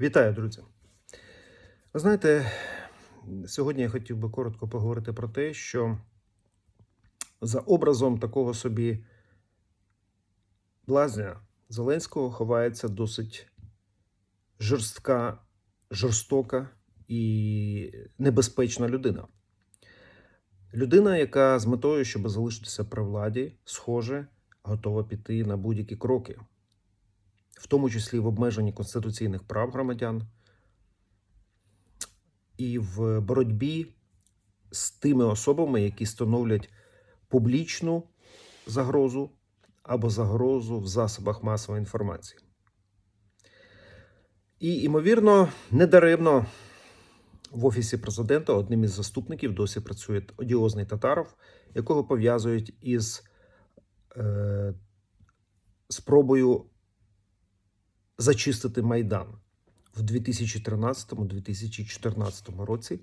Вітаю, друзі. Ви знаєте, сьогодні я хотів би коротко поговорити про те, що за образом такого собі блазня Зеленського ховається досить жорстка, жорстока і небезпечна людина. Людина, яка з метою, щоб залишитися при владі, схоже, готова піти на будь-які кроки, в тому числі в обмеженні конституційних прав громадян і в боротьбі з тими особами, які становлять публічну загрозу або загрозу в засобах масової інформації. І, ймовірно, недаремно в офісі президента одним із заступників досі працює одіозний татаров, якого пов'язують із е, спробою зачистити Майдан в 2013-2014 році,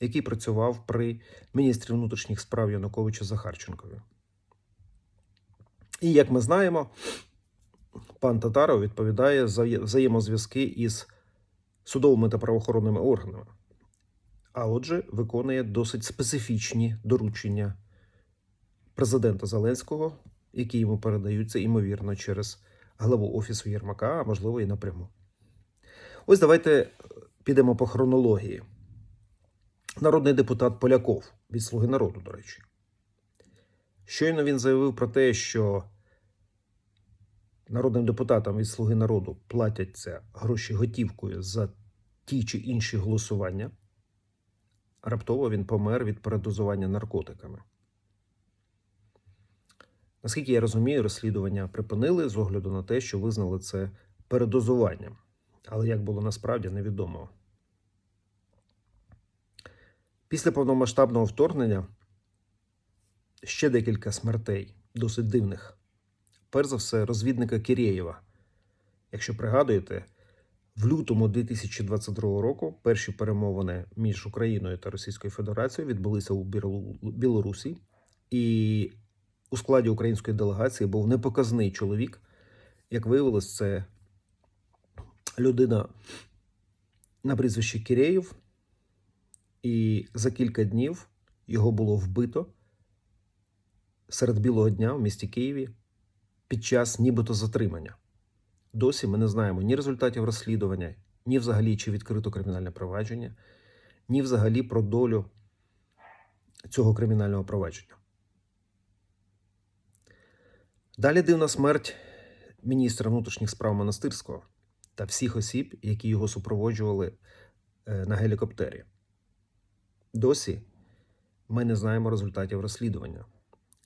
який працював при міністрі внутрішніх справ Януковича Захарченкові. І як ми знаємо, пан Татаров відповідає за взаємозв'язки із судовими та правоохоронними органами, а отже, виконує досить специфічні доручення президента Зеленського, які йому передаються, ймовірно, через главу офісу Єрмака, а можливо і напряму. Ось давайте підемо по хронології. Народний депутат Поляков від Слуги народу, до речі. Щойно він заявив про те, що народним депутатам від Слуги народу платяться гроші готівкою за ті чи інші голосування. Раптово він помер від передозування наркотиками. Наскільки я розумію, розслідування припинили з огляду на те, що визнали це передозуванням. Але як було насправді, невідомо. Після повномасштабного вторгнення ще декілька смертей, досить дивних. Перш за все, розвідника Кірєєва. Якщо пригадуєте, в лютому 2022 року перші перемовини між Україною та Російською Федерацією відбулися у Білорусі, і у складі української делегації був непоказний чоловік. Як виявилось, це людина на прізвище Кірєєв, і за кілька днів його було вбито серед білого дня в місті Києві під час нібито затримання. Досі ми не знаємо ні результатів розслідування, ні взагалі чи відкрито кримінальне провадження, ні взагалі про долю цього кримінального провадження. Далі дивна смерть міністра внутрішніх справ Монастирського та всіх осіб, які його супроводжували е, на гелікоптері. Досі ми не знаємо результатів розслідування,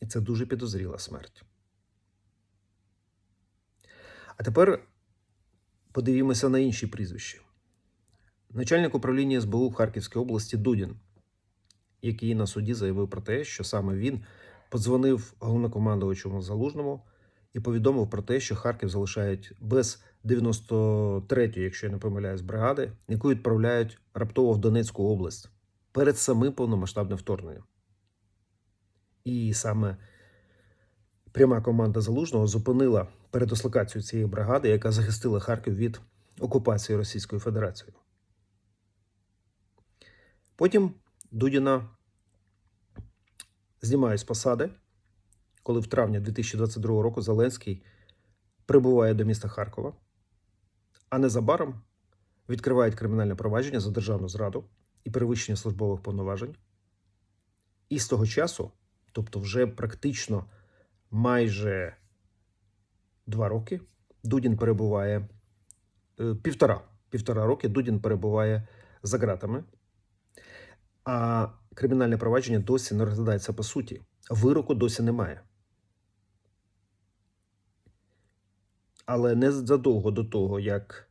і це дуже підозріла смерть. А тепер подивімося на інші прізвища. Начальник управління СБУ в Харківській області Дудін, який на суді заявив про те, що саме він подзвонив головнокомандувачому Залужному і повідомив про те, що Харків залишають без 93-ї, якщо я не помиляюсь, бригади, яку відправляють раптово в Донецьку область перед самим повномасштабним вторгненням. І саме пряма команда Залужного зупинила передислокацію цієї бригади, яка захистила Харків від окупації Російською Федерацією. Потім Дудіна знімають з посади, коли в травні 2022 року Зеленський прибуває до міста Харкова, а незабаром відкривають кримінальне провадження за державну зраду і перевищення службових повноважень. І з того часу, тобто вже практично майже два роки, Дудін перебуває е, півтора, півтора роки Дудін перебуває за ґратами, а кримінальне провадження досі не розглядається по суті. Вироку досі немає. Але не задовго до того, як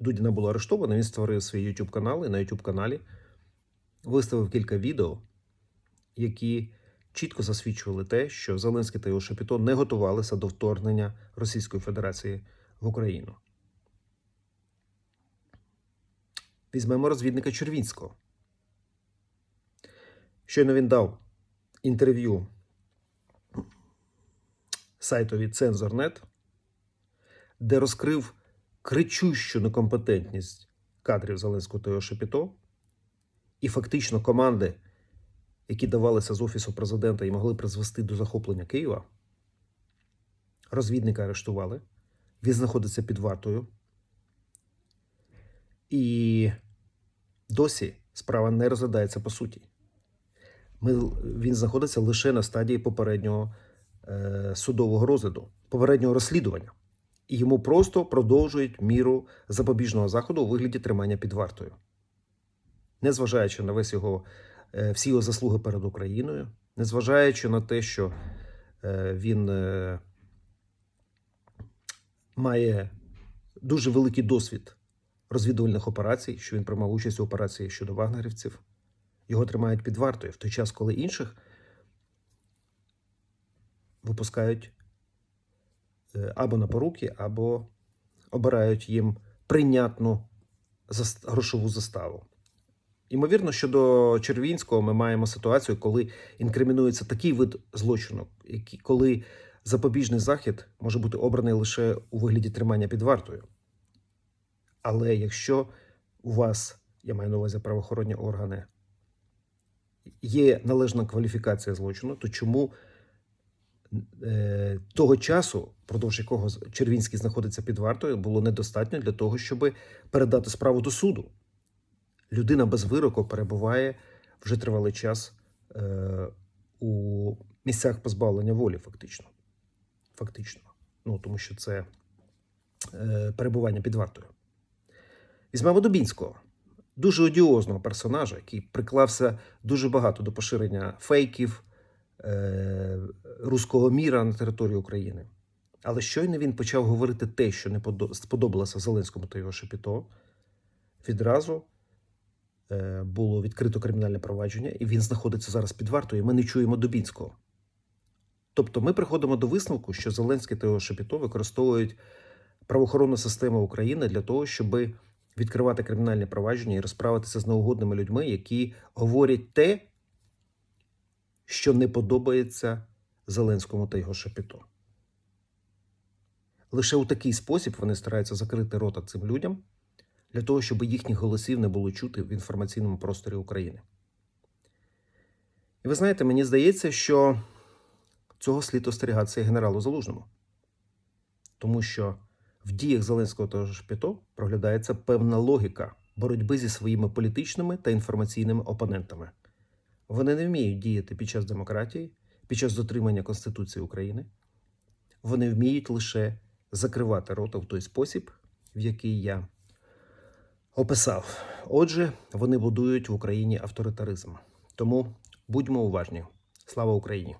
Дудіна було арештовано, він створив свій YouTube канал і на YouTube каналі виставив кілька відео, які чітко засвідчували те, що Зеленський та його Шепіто не готувалися до вторгнення Російської Федерації в Україну. Візьмемо розвідника Червінського. Щойно він дав інтерв'ю сайтові Цензорнет, де розкрив кричущу некомпетентність кадрів Зеленського та Шепіто, і фактично команди, які давалися з Офісу президента і могли призвести до захоплення Києва, розвідника арештували. Він знаходиться під вартою. І досі справа не розглядається по суті. Ми, він знаходиться лише на стадії попереднього е, судового розгляду, попереднього розслідування. І йому просто продовжують міру запобіжного заходу у вигляді тримання під вартою. Незважаючи на весь його, е, всі його заслуги перед Україною, незважаючи на те, що е, він е, має дуже великий досвід розвідувальних операцій, що він приймав участь у операції щодо вагнерівців. Його тримають під вартою в той час, коли інших випускають е, або на поруки, або обирають їм прийнятну грошову заставу. Ймовірно, щодо Червінського ми маємо ситуацію, коли інкримінується такий вид злочину, коли запобіжний захід може бути обраний лише у вигляді тримання під вартою. Але якщо у вас, я маю на увазі правоохоронні органи, є належна кваліфікація злочину, то чому е, того часу, впродовж якого Червінський знаходиться під вартою, було недостатньо для того, щоб передати справу до суду? Людина без вироку перебуває вже тривалий час е, у місцях позбавлення волі, фактично. Фактично. Ну, тому що це е, перебування під вартою. Візьмемо Дубінського, дуже одіозного персонажа, який приклався дуже багато до поширення фейків е, руського міра на території України. Але щойно він почав говорити те, що не сподобалося Зеленському та його Шепіто, відразу е, було відкрито кримінальне провадження, і він знаходиться зараз під вартою. і Ми не чуємо Дубінського. Тобто ми приходимо до висновку, що Зеленський та його Шепіто використовують правоохоронну систему України для того, щоб відкривати кримінальні провадження і розправитися з неугодними людьми, які говорять те, що не подобається Зеленському та його Шепіто. Лише у такий спосіб вони стараються закрити рота цим людям для того, щоб їхніх голосів не було чути в інформаційному просторі України. І ви знаєте, мені здається, що цього слід остерігатися генералу Залужному. Тому що в діях Зеленського та Шпіто проглядається певна логіка боротьби зі своїми політичними та інформаційними опонентами. Вони не вміють діяти під час демократії, під час дотримання Конституції України. Вони вміють лише закривати рота в той спосіб, в який я описав. Отже, вони будують в Україні авторитаризм. Тому будьмо уважні. Слава Україні!